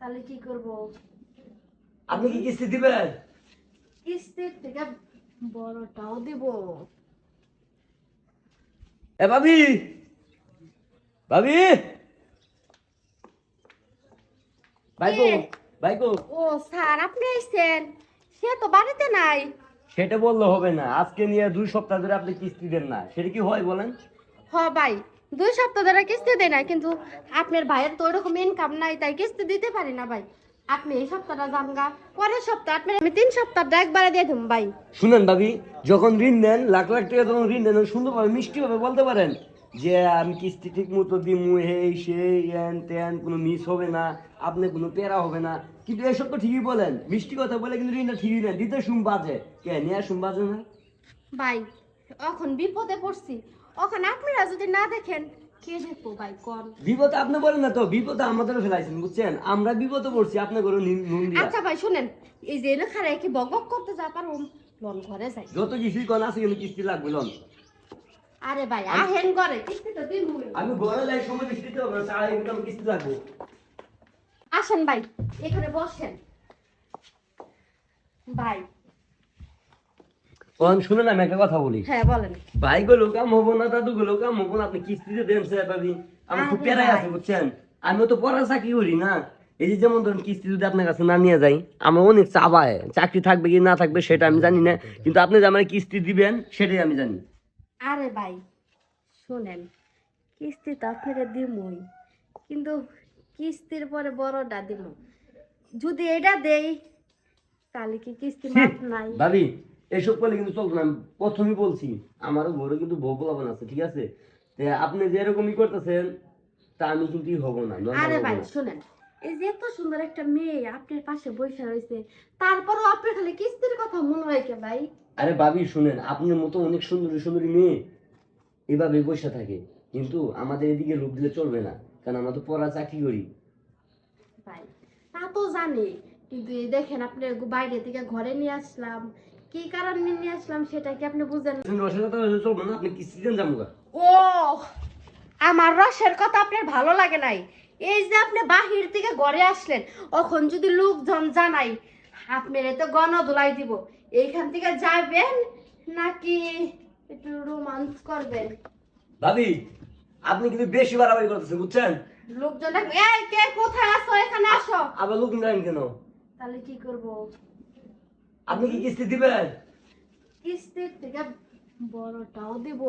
তাহলে কি করব? আপনি কি কিস্তি দিবেন? কিস্তির থেকে বড়টাও দিব। এ ভাবি! ভাবি! ভাইকো কে? ভাইকো। ও স্যার আপনি এসেছেন সে তো বাড়িতে নাই। সেটা বললে হবে না। আজকে নিয়ে দুই সপ্তাহ ধরে আপনি কিস্তি দেন না। সেটা কি হয় বলেন? হ ভাই। দুই সপ্তাহ ধরে কিস্তি দেয় না কিন্তু আপনার ভাইয়ের তো ওইরকম ইনকাম নাই তাই কিস্তি দিতে পারি না ভাই। আপনি এই সপ্তাহটা যান গা পরের সপ্তাহ আপনি আমি তিন সপ্তাহ একবারে দিয়ে দেবো ভাই। শুনেন ভাবি যখন ঋণ নেন লাখ লাখ টাকা যখন ঋণ নেন সুন্দরভাবে মিষ্টিভাবে বলতে পারেন যে আমি কিস্তি ঠিক মতো দিমু এই সেই এন তেন কোনো মিস হবে না আপনি কোনো পেরা হবে না। কিন্তু এসব তো ঠিকই বলেন। মিষ্টি কথা বলে কিন্তু ঋণটা ঠিকই নেন। দিতে শুন বাজে। কে নিয়ে শুন বাজে না? ভাই এখন বিপদে পড়ছি। ওখানে আপনারা যদি না দেখেন কে দেখব ভাই বিপদ আপনি বলেন না তো বিপদে আমাদের ফেলাইছেন বুঝছেন? আমরা বিপদে পড়ছি আপনি করে নুন দিয়া। আচ্ছা ভাই শুনেন এই যে লেখা রেখে বক বক করতে যা পারো লোন ঘরে যাই। যত কিছুই কন আছে কিন্তু কিস্তি লাগবে লন। আরে ভাই আহেন ঘরে কিস্তি তো দিন আমি ঘরে যাই সময় কিস্তি কিন্তু আমি কিস্তি লাগবো। আসেন ভাই এখানে বসেন। ভাই কোন শুনে না আমি একটা কথা বলি। হ্যাঁ বলেন। ভাই গুলো কাম হব না দাদু গুলো কাম হব না আপনি কিস্তিতে দেন স্যার ভাবি আমার খুব আরে আছে বুঝছেন? আমিও তো পড়া চাকরি করি না। এই যে যেমন ধরুন কিস্তি যদি আপনার কাছে না নিয়ে যাই আমার অনেক চাবায় চাকরি থাকবে কি না থাকবে সেটা আমি জানি না কিন্তু আপনি যে আমার কিস্তি দিবেন সেটাই আমি জানি। আরে ভাই শুনেন কিস্তি তো আপনাকে দিমই কিন্তু কিস্তির পরে বড়টা দিব যদি এটা দেই তাহলে কি কিস্তি মাপ নাই? ভাবি এসব করলে কিন্তু চলবে না। আমি প্রথমেই বলছি আমারও ঘরে কিন্তু বউ পোলাপান আছে ঠিক আছে? আপনি যেরকমই করতেছেন তা আমি কিন্তু হব না আরে ভাই শুনেন এই যে এত সুন্দর একটা মেয়ে আপনার পাশে বসে রয়েছে তারপরও আপনার খালি কিস্তির কথা মনে হয় কে ভাই? আরে ভাবি শুনেন আপনার মতো অনেক সুন্দরী সুন্দরী মেয়ে এভাবে বসে থাকে কিন্তু আমাদের এদিকে লোক দিলে চলবে না কারণ আমরা তো পড়া চাকরি করি। ভাই তা তো জানি কিন্তু এই দেখেন আপনি বাইরে থেকে ঘরে নিয়ে আসলাম কি কারণে নিয়ে আসলাম সেটা কি আপনি বুঝেন চলবে না আপনি কিস্তি দেন যাব ও আমার রসের কথা আপনার ভালো লাগে নাই। এই যে আপনি বাহির থেকে ঘরে আসলেন এখন যদি লোকজন জানাই আপনার তো গণ দোলাই দিব। এইখান থেকে যাবেন নাকি একটু রোমান্স করবেন? ভাবি আপনি কিন্তু বেশি বাড়াবাড়ি করতেছেন বুঝছেন? লোকজন এই কে কোথায় আসো এখানে আসো। আবার লোক নেন কেন? তাহলে কি করব? আপনি কি কিস্তি দিবেন? কিস্তির থেকে বড়টাও দিব।